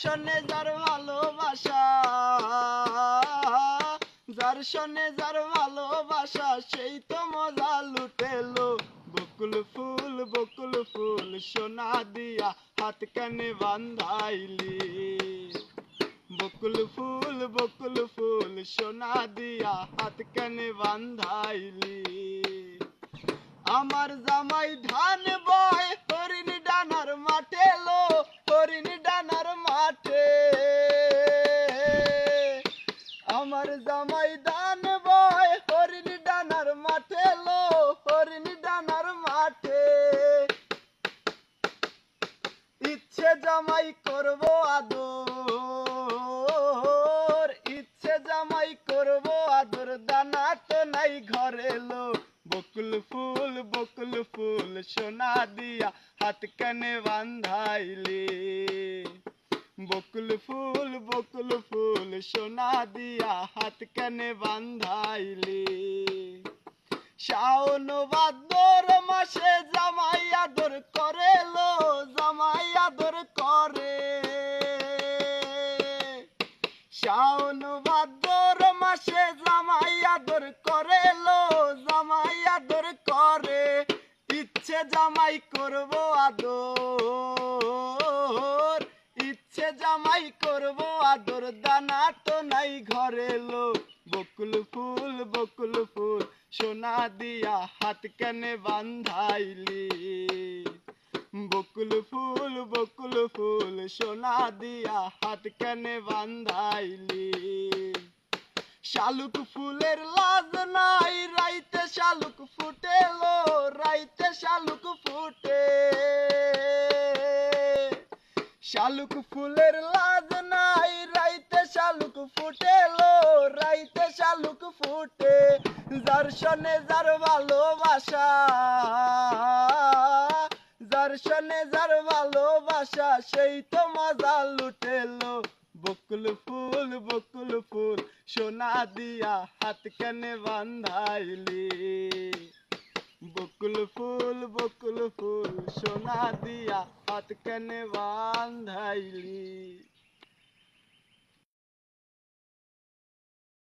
সনে যার ভালোবাসা যার সনে যার ভালোবাসা, সেই তো মজা লুটেলো বকুল ফুল বকুল ফুল সোনা দিয়া হাত কানে বান্ধাইলি। বকুল ফুল বকুল ফুল সোনা দিয়া হাত কানে বান্ধাইলি। আমার জামাই ধান বয় হরিণ আমার জামাই ধান বয়, হরিণ ডানার মাঠে লো, হরিণ ডানার মাঠে। ইচ্ছে জামাই করব আদর, ইচ্ছে জামাই করব আদর দানা তো নাই ঘরে লো। বকুল ফুল বকুল ফুল সোনা দিয়া হাত কানে বান্ধাইলি। বকুল ফুল বকুল ফুল, সোনা দিয়া হাত কানে বান্ধাইলি। শাওন ভাদর মাসে জামাই আদর করে লো জামাই আদর করে। শাওন ভাদর মাসে জামাই আদর করে লো জামাই আদর করে। ইচ্ছে জামাই করব আদর। জামাই করব আদর দানা তো নাই ঘরে লো বকুল ফুল বকুল ফুল, সোনা দিয়া হাত কানে বান্ধাইলি। বকুল ফুল বকুল ফুল, সোনা দিয়া হাত কানে বান্ধাইলি। শালুক ফুলের লাজ নাই, রাইতে শালুক ফুটেলো, রাইতে শালুক ফুটে শালুক ফুলের লাজ নাই, রাইতে শালুক ফুটেলো, রাইতে শালুক ফুটে, যার সনে যার ভালোবাসা, যার সনে যার ভালোবাসা, সেই তো মজা লুটেলো। বকুল ফুল বকুল ফুল, সোনা দিয়া হাত কানে বান্ধাইলি। বকুল ফুল বকুল ফুল সোনা দিয়া হাত কানে বান্ধাইলি